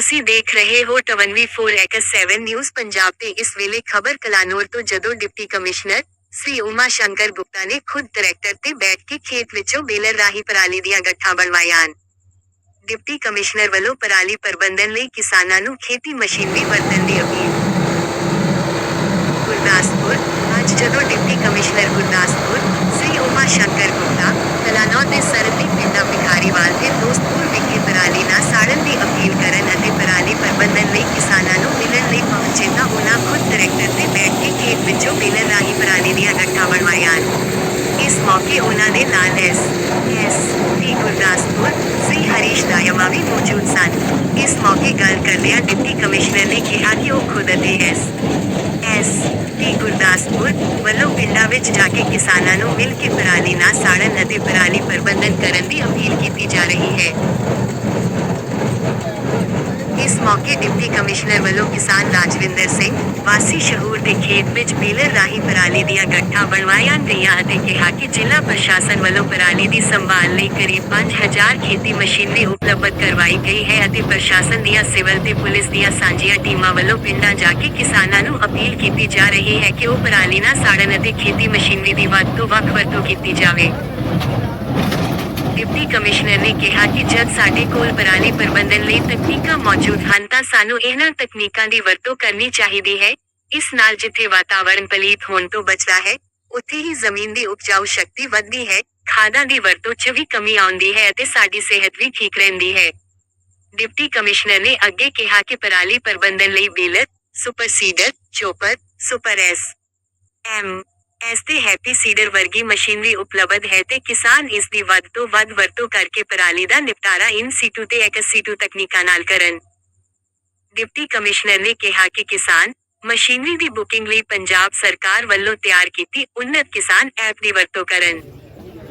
ਤੁਸੀਂ ਦੇਖ ਰਹੇ ਹੋ 24x7 ਨਿਊਜ਼ ਪੰਜਾਬ ਤੇ ਇਸ ਵੇਲੇ ਖਬਰ ਕਲਾਨੌਰ ਤੋਂ ਜਦੋਂ ਡਿਪਟੀ ਕਮਿਸ਼ਨਰ ਸ੍ਰੀ ਉਮਾ ਸ਼ੰਕਰ ਗੁਪਤਾ ਨੇ ਖੁਦ ਟਰੈਕਟਰ ਤੇ ਬੈਠ ਕੇ ਖੇਤ ਵਿੱਚੋਂ ਬੇਲਰ ਰਾਹੀਂ ਪਰਾਲੀ ਦੀਆਂ ਗੱਠਾਂ ਬਣਵਾਈਆਂ ਡਿਪਟੀ ਕਮਿਸ਼ਨਰ ਵੱਲੋਂ ਪਰਾਲੀ ਪ੍ਰਬੰਧਨ ਲਈ ਕਿਸਾਨਾਂ ਨੂੰ ਖੇਤੀ ਮਸ਼ੀਨਰੀ ਵਰਤਣ ਦੀ ਅਪੀਲ ਗੁਰਦਾਸਪੁਰ ਅੱਜ ਜਦੋਂ ਡਿਪਟੀ ਕਮਿਸ਼ਨਰ ਗੁਰਦਾਸਪੁਰ ਸ੍ਰੀ ਉਮਾ ਸ਼ੰਕਰ ਗੁਪਤਾ ਕਲਾਨੌਰ ਦੇ ਸਰਦੀ ਪਿੰਡਾਂ ਭਿਖਾਰੀਵਾਲ ਤੇ ਦੋਸਤਪੁਰ ਵਿਖੇ ਪਰਾਲੀ ਨਾ ਸਾੜਨ ਦੀ ਅਪੀਲ ਕਰਨ ਅਤੇ ਪਰਾਲੀ ਪ੍ਰਬੰਧਨ ਲਈ ਕਿਸਾਨਾਂ ਨੂੰ ਮਿਲਣ ਲਈ ਪਹੁੰਚੇ ਤਾਂ ਉਹਨਾਂ ਖੁਦ ਟਰੈਕਟਰ ਤੇ ਬੈਠ ਕੇ ਖੇਤ ਵਿੱਚੋਂ ਬੇਲਰ ਰਾਹੀਂ ਪਰਾਲੀ ਦੀਆਂ ਗੱਠਾਂ ਬਣਵਾਈਆਂ ਇਸ ਮੌਕੇ ਉਹਨਾਂ ਦੇ ਨਾਲ S S P Gurdaspur, Shri Harish Dayama ਵੀ ਮੌਜੂਦ ਸਨ। ਇਸ ਮੌਕੇ ਗੱਲ ਕਰਦਿਆਂ ਡਿਪਟੀ ਕਮਿਸ਼ਨਰ ਨੇ ਕਿਹਾ ਕਿ ਉਹ ਖੁਦ ਅਤੇ ਐਸ ਐਸ ਪੀ ਗੁਰਦਾਸਪੁਰ ਵੱਲੋਂ ਪਿੰਡਾਂ ਵਿੱਚ ਜਾ ਕੇ ਕਿਸਾਨਾਂ ਨੂੰ ਮਿਲ ਕੇ ਪਰਾਲੀ ਨਾ ਸਾੜਨ ਅਤੇ ਪਰਾਲੀ ਪ੍ਰਬੰਧਨ ਕਰਨ ਦੀ ਅਪੀਲ ਕੀਤੀ ਜਾ ਰਹੀ ਹੈ। ਇਸ ਮੌਕੇ ਡਿਪਟੀ ਕਮਿਸ਼ਨਰ ਵੱਲੋਂ ਕਿਸਾਨ ਰਾਜਵਿੰਦਰ ਸਿੰਘ, ਵਾਸੀ ਸ਼ਹੂਰ ਦੇ ਖੇਤ ਵਿੱਚ ਬੇਲਰ ਰਾਹੀਂ ਪਰਾਲੀ ਦੀਆਂ ਗੱਠਾਂ ਬਣਵਾਈਆਂ ਗਈਆਂ ਅਤੇ ਕਿਹਾ ਕਿ ਜ਼ਿਲ੍ਹਾ ਪ੍ਰਸ਼ਾਸਨ ਵੱਲੋਂ ਪਰਾਲੀ ਦੀ ਸੰਭਾਲ ਲਈ ਕਰੀਬ 5000 ਖੇਤੀ ਮਸ਼ੀਨਰੀ ਉਪਲਬਧ ਕਰਵਾਈ ਗਈ ਹੈ ਅਤੇ ਪ੍ਰਸ਼ਾਸਨ ਦੀਆਂ ਸਿਵਲ ਤੇ ਪੁਲਿਸ ਦੀਆਂ ਸਾਂਝੀਆਂ ਟੀਮਾਂ ਵੱਲੋਂ ਪਿੰਡਾਂ ਜਾ ਕੇ ਕਿਸਾਨਾਂ ਨੂੰ ਅਪੀਲ ਕੀਤੀ ਜਾ ਰਹੀ ਹੈ ਕਿ ਉਹ ਪਰਾਲੀ ਨਾ ਸਾੜਨ ਅਤੇ ਖੇਤੀ ਮਸ਼ੀਨਰੀ ਦੀ ਵੱਧ ਤੋਂ ਵੱਧ ਵਰਤੋਂ ਕੀਤੀ ਜਾਵੇ। ਡਿਪਟੀ ਕਮਿਸ਼ਨਰ ਨੇ ਕਿਹਾ ਕਿ ਜਦ ਸਾਡੇ ਕੋਲ ਪਰਾਲੀ ਪ੍ਰਬੰਧਨ ਲਈ ਤਕਨੀਕਾਂ ਮੌਜੂਦ ਹਨ ਤਾਂ ਸਾਨੂੰ ਇਹਨਾਂ ਤਕਨੀਕਾਂ ਦੀ ਵਰਤੋਂ ਕਰਨੀ ਚਾਹੀਦੀ ਹੈ। ਇਸ ਨਾਲ ਜਿੱਥੇ ਵਾਤਾਵਰਣ ਪਲੀਤ ਹੋਣ ਤੋਂ ਬਚਦਾ ਹੈ, ਉੱਥੇ ਹੀ ਜ਼ਮੀਨ ਦੀ ਉਪਜਾਊ ਸ਼ਕਤੀ ਵੱਧਦੀ ਹੈ, ਖਾਦਾਂ ਦੀ ਵਰਤੋਂ 'ਚ ਵੀ ਕਮੀ ਆਉਂਦੀ ਹੈ ਅਤੇ ਸਾਡੀ ਸਿਹਤ ਵੀ ਠੀਕ ਰਹਿੰਦੀ ਹੈ। ਡਿਪਟੀ ਕਮਿਸ਼ਨਰ ਨੇ ਅੱਗੇ ਕਿਹਾ ਕਿ ਪਰਾਲੀ ਪ੍ਰਬੰਧਨ ਲਈ baler, super seeder, chopper, super S, M ਇਸ ਤੇ ਹੈਪੀ ਸੀਡਰ ਵਰਗੀ ਮਸ਼ੀਨਰੀ ਉਪਲਬਧ ਹੈ ਤੇ ਕਿਸਾਨ ਇਸ ਦੀ ਵੱਧ ਤੋਂ ਵੱਧ ਵਰਤੋਂ ਕਰਕੇ ਪਰਾਲੀ ਦਾ ਨਿਪਟਾਰਾ ਇਨ ਸੀਟੂ ਤੇ ਐਕਸ ਸੀਟੂ ਤਕਨੀਕਾਂ ਨਾਲ ਕਰਨ। ਡਿਪਟੀ ਕਮਿਸ਼ਨਰ ਨੇ ਕਿਹਾ ਕਿ ਕਿਸਾਨ ਮਸ਼ੀਨਰੀ ਦੀ ਬੁਕਿੰਗ ਲਈ ਪੰਜਾਬ ਸਰਕਾਰ ਵੱਲੋਂ ਤਿਆਰ ਕੀਤੀ ਉન્નਤ ਕਿਸਾਨ ਐਪ ਦੀ ਵਰਤੋਂ ਕਰਨ।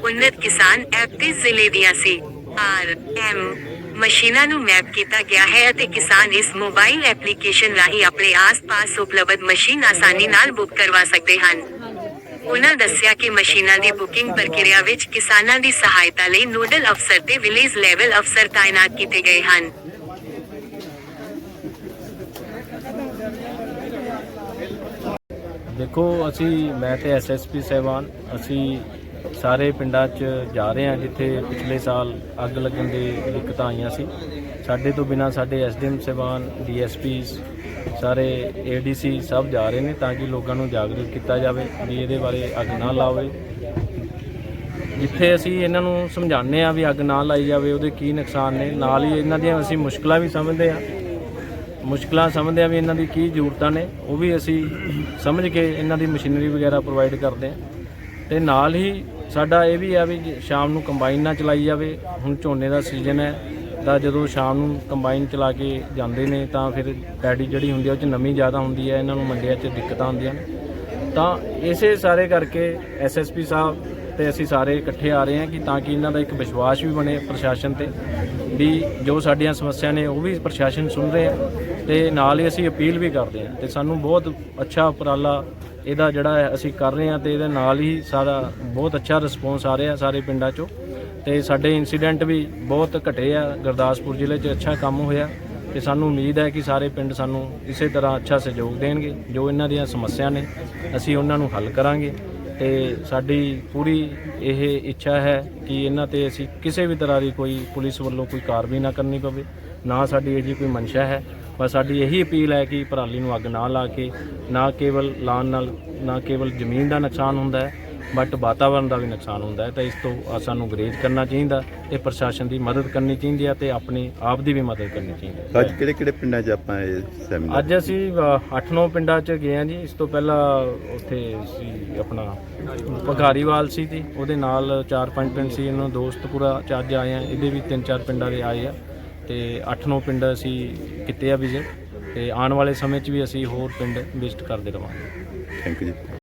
ਉન્નਤ ਕਿਸਾਨ ਐਪ ਤੇ ਜ਼ਿਲ੍ਹੇ ਦੀਆਂ ਸੀ। ਆਰ ਐਮ ਮਸ਼ੀਨਾਂ ਨੂੰ ਮੈਪ ਕੀਤਾ ਗਿਆ ਹੈ ਅਤੇ ਕਿਸਾਨ ਇਸ ਮੋਬਾਈਲ ਐਪਲੀਕੇਸ਼ਨ ਰਾਹੀਂ ਆਪਣੇ ਆਸ-ਪਾਸ ਉਪਲਬਧ ਮਸ਼ੀਨ ਆਸਾਨੀ ਨਾਲ ਬੁੱਕ ਕਰਵਾ ਸਕਦੇ ਹਨ। ਉਹਨਾਂ ਦੱਸਿਆ ਕਿ ਮਸ਼ੀਨਾਂ ਦੀ ਬੁਕਿੰਗ ਪ੍ਰਕਿਰਿਆ ਵਿੱਚ ਕਿਸਾਨਾਂ ਦੀ ਸਹਾਇਤਾ ਲਈ ਨੋਡਲ ਅਫਸਰ ਤੇ ਵਿਲੇਜ ਲੈਵਲ ਅਫਸਰ ਤਾਇਨਾਤ ਕੀਤੇ ਗਏ ਹਨ। ਦੇਖੋ, ਅਸੀਂ, ਮੈਂ ਤੇ ਐਸਐਸਪੀ ਸਹਿਬਾਨ, ਅਸੀਂ ਸਾਰੇ ਪਿੰਡਾਂ 'ਚ ਜਾ ਰਹੇ ਹਾਂ ਜਿੱਥੇ ਪਿਛਲੇ ਸਾਲ ਅੱਗ ਲੱਗਣ ਦੇ ਦਿੱਕਤਾਂ ਆਈਆਂ ਸੀ। ਸਾਡੇ ਤੋਂ ਬਿਨਾ ਸਾਡੇ ਐਸਡੀਐਮ ਸਹਿਬਾਨ ਡੀਐਸਪੀ ਸਾਰੇ ਏਡੀਸੀ ਸਭ ਜਾ ਰਹੇ ਨੇ ਤਾਂ ਕਿ ਲੋਕਾਂ ਨੂੰ ਜਾਗਰੂਕ ਕੀਤਾ ਜਾਵੇ ਵੀ ਇਹਦੇ ਬਾਰੇ ਅੱਗ ਨਾ ਲਾਵੇ। ਜਿੱਥੇ ਅਸੀਂ ਇਹਨਾਂ ਨੂੰ ਸਮਝਾਉਂਦੇ ਆ ਵੀ ਅੱਗ ਨਾ ਲਾਈ ਜਾਵੇ, ਉਹਦੇ ਕੀ ਨੁਕਸਾਨ ਨੇ। ਨਾਲ ਹੀ ਇਹਨਾਂ ਦੀਆਂ ਅਸੀਂ ਮੁਸ਼ਕਲਾਂ ਵੀ ਸਮਝਦੇ ਆ ਮੁਸ਼ਕਲਾਂ ਸਮਝਦੇ ਆ ਵੀ ਇਹਨਾਂ ਦੀ ਕੀ ਜ਼ਰੂਰਤਾਂ ਨੇ, ਉਹ ਵੀ ਅਸੀਂ ਸਮਝ ਕੇ ਇਹਨਾਂ ਦੀ ਮਸ਼ੀਨਰੀ ਵਗੈਰਾ ਪ੍ਰੋਵਾਈਡ ਕਰਦੇ ਆ ਤੇ ਨਾਲ ਹੀ ਸਾਡਾ ਇਹ ਵੀ ਆ ਵੀ ਸ਼ਾਮ ਨੂੰ ਕੰਬਾਈਨ ਨਾ ਚਲਾਈ ਜਾਵੇ, ਹੁਣ ਝੋਨੇ ਦਾ ਸੀਜ਼ਨ ਹੈ ਤਾਂ ਜਦੋਂ ਸ਼ਾਮ ਨੂੰ ਕੰਬਾਈਨ ਚਲਾ ਕੇ ਜਾਂਦੇ ਨੇ ਤਾਂ ਫਿਰ ਪੈਡੀ ਜਿਹੜੀ ਹੁੰਦੀ ਹੈ ਉਹ 'ਚ ਨਮੀ ਜ਼ਿਆਦਾ ਹੁੰਦੀ ਹੈ ਇਹਨਾਂ ਨੂੰ ਮੰਡੀਆਂ 'ਚ ਦਿੱਕਤਾਂ ਆਉਂਦੀਆਂ ਨੇ। ਤਾਂ ਇਸੇ ਸਾਰੇ ਕਰਕੇ ਐਸਐਸਪੀ ਸਾਹਿਬ ਤੇ ਅਸੀਂ ਸਾਰੇ ਇਕੱਠੇ ਆ ਰਹੇ ਹਾਂ ਕਿ ਤਾਂ ਕਿ ਇਹਨਾਂ ਦਾ ਇੱਕ ਵਿਸ਼ਵਾਸ ਵੀ ਬਣੇ ਪ੍ਰਸ਼ਾਸਨ ਤੇ, ਵੀ ਜੋ ਸਾਡੀਆਂ ਸਮੱਸਿਆ ਨੇ ਉਹ ਵੀ ਪ੍ਰਸ਼ਾਸਨ ਸੁਣ ਰਿਹਾ ਤੇ ਨਾਲ ਹੀ ਅਸੀਂ ਅਪੀਲ ਵੀ ਕਰਦੇ ਹਾਂ ਤੇ ਸਾਨੂੰ ਬਹੁਤ ਅੱਛਾ ਉਪਰਾਲਾ ਇਹਦਾ ਜਿਹੜਾ ਅਸੀਂ ਕਰ ਰਹੇ ਹਾਂ ਤੇ ਇਹਦੇ ਨਾਲ ਹੀ ਸਾਰਾ ਬਹੁਤ ਅੱਛਾ ਰਿਸਪੌਂਸ ਆ ਰਿਹਾ ਸਾਰੇ ਪਿੰਡਾਂ 'ਚੋਂ। ਤੇ ਸਾਡੇ ਇਨਸੀਡੈਂਟ ਵੀ ਬਹੁਤ ਘਟੇ ਆ। ਗੁਰਦਾਸਪੁਰ ਜ਼ਿਲ੍ਹੇ 'ਚ ਅੱਛਾ ਕੰਮ ਹੋਇਆ ਤੇ ਸਾਨੂੰ ਉਮੀਦ ਹੈ ਕਿ ਸਾਰੇ ਪਿੰਡ ਸਾਨੂੰ ਇਸੇ ਤਰ੍ਹਾਂ ਅੱਛਾ ਸਹਿਯੋਗ ਦੇਣਗੇ, ਜੋ ਇਹਨਾਂ ਦੀਆਂ ਸਮੱਸਿਆ ਨੇ, ਅਸੀਂ ਉਹਨਾਂ ਨੂੰ ਹੱਲ ਕਰਾਂਗੇ ਤੇ ਸਾਡੀ ਪੂਰੀ ਇਹ ਇੱਛਾ ਹੈ ਕਿ ਇਹਨਾਂ ਤੇ ਅਸੀਂ ਕਿਸੇ ਵੀ ਤਰ੍ਹਾਂ ਦੀ ਕੋਈ ਪੁਲਿਸ ਵੱਲੋਂ ਕੋਈ ਕਾਰਵਾਈ ਨਾ ਕਰਨੀ ਪਵੇ, ਨਾ ਸਾਡੀ ਇਹ ਜੀ ਕੋਈ ਮਨਸ਼ਾ ਹੈ। ਬਸ ਸਾਡੀ ਇਹੀ ਅਪੀਲ ਹੈ ਕਿ ਪਰਾਲੀ ਨੂੰ ਅੱਗ ਨਾ ਲਾ ਕੇ, ਨਾ ਕੇਵਲ ਲਾਣ ਨਾਲ, ਨਾ ਕੇਵਲ ਜ਼ਮੀਨ ਦਾ ਨੁਕਸਾਨ ਹੁੰਦਾ ਹੈ ਬਟ ਵਾਤਾਵਰਣ ਦਾ ਵੀ ਨੁਕਸਾਨ ਹੁੰਦਾ ਹੈ ਤਾਂ ਇਸ ਤੋਂ ਸਾਨੂੰ ਗਰੇਜ ਕਰਨਾ ਚਾਹੀਦਾ ਤੇ ਪ੍ਰਸ਼ਾਸਨ ਦੀ ਮਦਦ ਕਰਨੀ ਚਾਹੀਦੀ ਹੈ ਤੇ ਆਪਣੀ ਆਪ ਦੀ ਵੀ ਮਦਦ ਕਰਨੀ ਚਾਹੀਦੀ ਹੈ। ਅੱਜ ਕਿਹੜੇ ਕਿਹੜੇ ਪਿੰਡਾਂ 'ਚ ਆਪਾਂ ਇਹ ਸੈਮੀਨਾਰ ਅੱਜ ਅਸੀਂ 8-9 ਪਿੰਡਾਂ 'ਚ ਗਏ ਹਾਂ ਜੀ ਇਸ ਤੋਂ ਪਹਿਲਾਂ ਉੱਥੇ ਸੀ ਆਪਣਾ ਭਗਾਰੀਵਾਲ ਸੀ ਜੀ ਉਹਦੇ ਨਾਲ 4-5 ਪਿੰਡ ਸੀ ਇਹਨਾਂ ਦੋਸਤਪੁਰਾ ਚ ਅੱਜ ਆਏ ਆ ਇਹਦੇ ਵੀ 3-4 ਪਿੰਡਾਂ ਦੇ ਆਏ ਆ ਤੇ 8-9 ਪਿੰਡ ਅਸੀਂ ਕੀਤੇ ਆ ਵਿਜ਼ਿਟ ਤੇ ਆਉਣ ਵਾਲੇ ਸਮੇਂ 'ਚ ਵੀ ਅਸੀਂ ਹੋਰ ਪਿੰਡ ਵਿਜ਼ਿਟ ਕਰਦੇ ਰਵਾਂਗੇ। ਥੈਂਕ ਯੂ ਜੀ।